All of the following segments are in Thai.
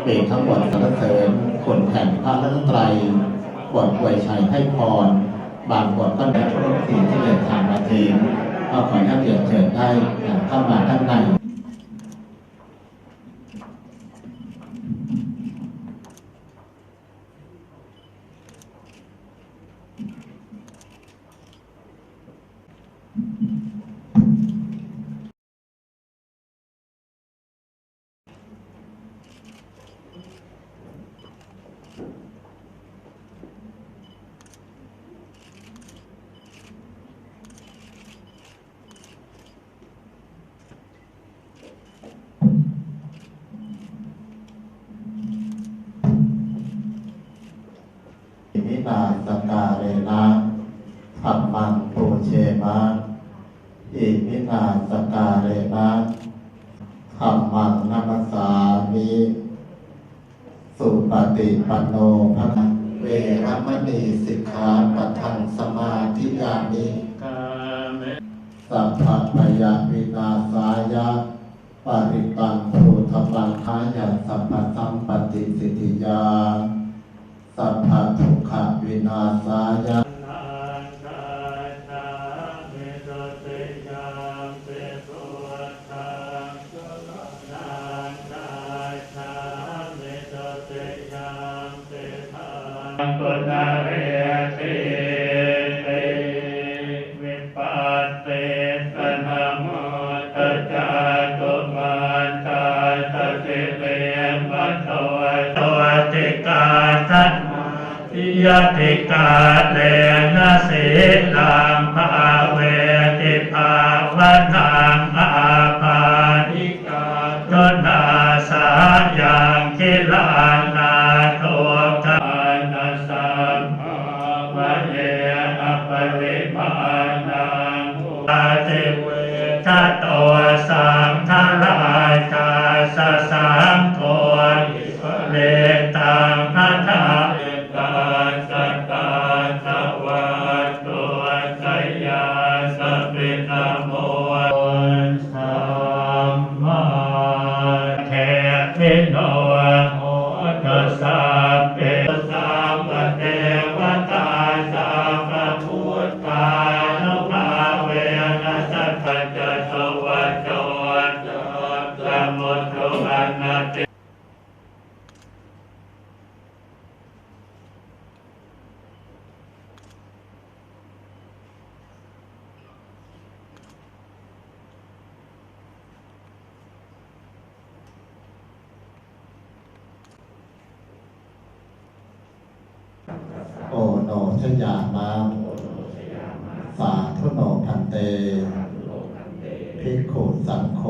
เพลงทั้งหมดสรรเสริญคนแข่งพระรัตนตรัยบทอวยชัยให้พร บางบทก็ได้ร่วมทีที่เดินทางมาถึงก็ขอให้เรียนเชิญได้เข้ามาด้านใน อิ มินาสการเรนะธรรมังปูเชมะอิมินาสการเรนะธรรมังนัมสสามิสุปฏิปันโนภะคะเวรมณีสิกขาปัทังสมาธิยามิกาเมสัพพะพยาวินาสายะปริตังภูธปังคายะสัพพะสัมปติสิทธิยา ตังกุณเรติวิปัสสนโมตจาตุมันตาตสิเลมัตโตตวติกาสัตยติกาเลนะสีลังภา ทะโตสังทรายกาสสังโฆเลตังพัทธากาสัตตาทวัตตัวสยาสปิตโมสัมมาเทพิโนโหตัสสะเปสัมปเทวตาสัพพพุทธานุภาเวนัสสัจจโตวัจโจสมุทโตอนัตติ โอโน ชยามะสาธุโนพันเต ภิกขุสังโฆ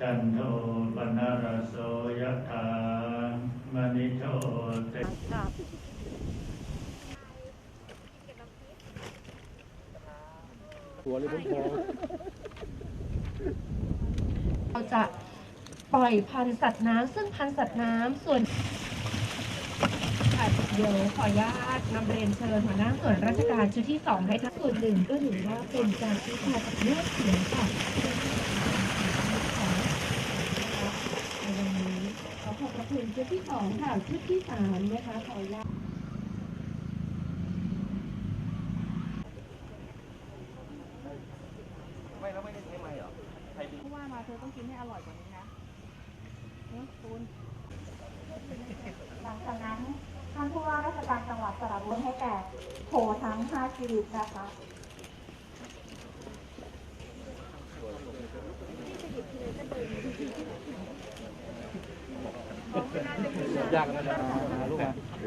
จันโทปนารโสยถามณิโชติ เราจะปล่อยพันธุ์สัตว์น้ำซึ่งพันธุ์สัตว์น้ำส่วนค่ะเดี๋ยวขออนุญาตนำเรียนเชิญหัวหน้าส่วนราชการชุดที่สองให้ทั้งส่วนหนึ่งก็ถือว่าเป็นการชี้แจงกับเลือดเสียงค่ะในวันนี้ขอขอบพระคุณชุดที่สองค่ะชุดที่สามนะคะขออนุญาต ผู้ว่ามาเธอต้องกินให้อร่อยกว่านี้นะเนอะคุณหลังจากนั้นท่านผู้ว่าราชการจังหวัดสระบุรีให้แก่โถทั้ง 5 ชีวิตนะคะ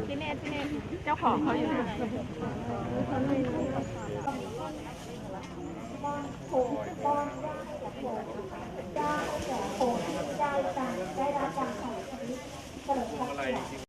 พี่เนตพี่เนตเจ้าของเขาอยู่ไหน บ้านโถบ้านย่าและโถได้แก่โถที่ได้การได้รับการสองชนิดเฉลิมพระเกียรติ